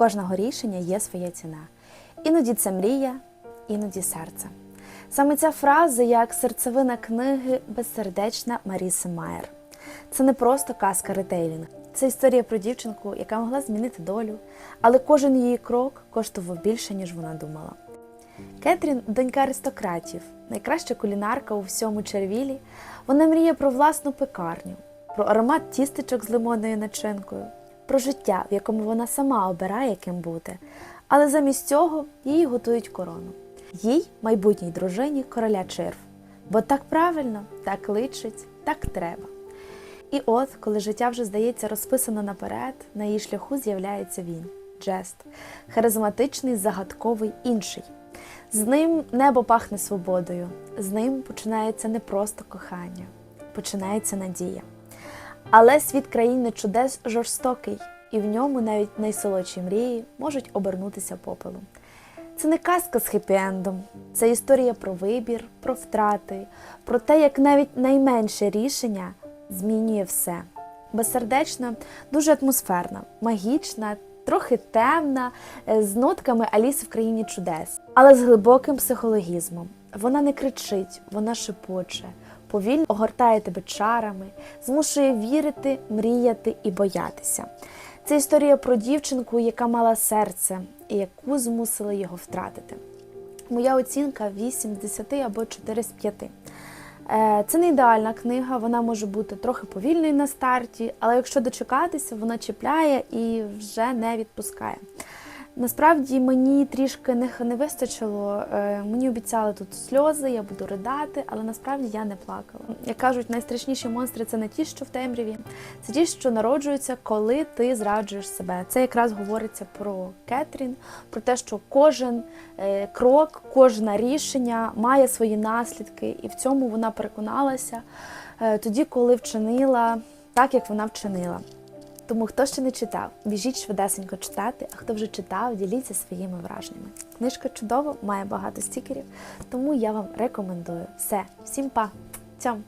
кожного рішення є своя ціна. Іноді це мрія, іноді серце. Саме ця фраза як серцевина книги Безсердечна Маріси Майер. Це не просто казка ретейлінг. Це історія про дівчинку, яка могла змінити долю, але кожен її крок коштував більше, ніж вона думала. Кетрін донька аристократів, найкраща кулінарка у всьому червілі. Вона мріє про власну пекарню, про аромат тістечок з лимонною начинкою, про життя, в якому вона сама обирає, ким бути. Але замість цього їй готують корону. Їй, майбутній дружині, короля черв. Бо так правильно, так личить, так треба. І от, коли життя вже здається розписано наперед, на її шляху з'являється він Джест, харизматичний, загадковий інший. З ним небо пахне свободою, з ним починається не просто кохання, починається надія. Але світ країни чудес жорстокий, і в ньому навіть найсолодші мрії можуть обернутися попелом. Це не казка з хеппі-ендом, це історія про вибір, про втрати, про те, як навіть найменше рішення змінює все. Безсердечна, дуже атмосферна, магічна, трохи темна, е, з нотками Аліси в країні чудес, але з глибоким психологізмом. Вона не кричить, вона шепоче, повільно огортає тебе чарами, змушує вірити, мріяти і боятися. Це історія про дівчинку, яка мала серце і яку змусили його втратити. Моя оцінка 8 з 10 або 4 з 5. Е, Це не ідеальна книга, вона може бути трохи повільною на старті, але якщо дочекатися, вона чіпляє і вже не відпускає. Насправді мені трішки не, не вистачило. е, Мені обіцяли тут сльози, я буду ридати, але насправді я не плакала. Як кажуть, найстрашніші монстри це не ті, що в темряві, це ті, що народжуються, коли ти зраджуєш себе. Це якраз говориться про Кетрін, про те, що кожен е, крок, кожне рішення має свої наслідки, і в цьому вона переконалася е, тоді, коли вчинила так, як вона вчинила. Тому хто ще не читав, біжіть швидесенько читати, а хто вже читав, діліться своїми враженнями. Книжка чудова, має багато стікерів, тому я вам рекомендую. Все, всім па! Цьом!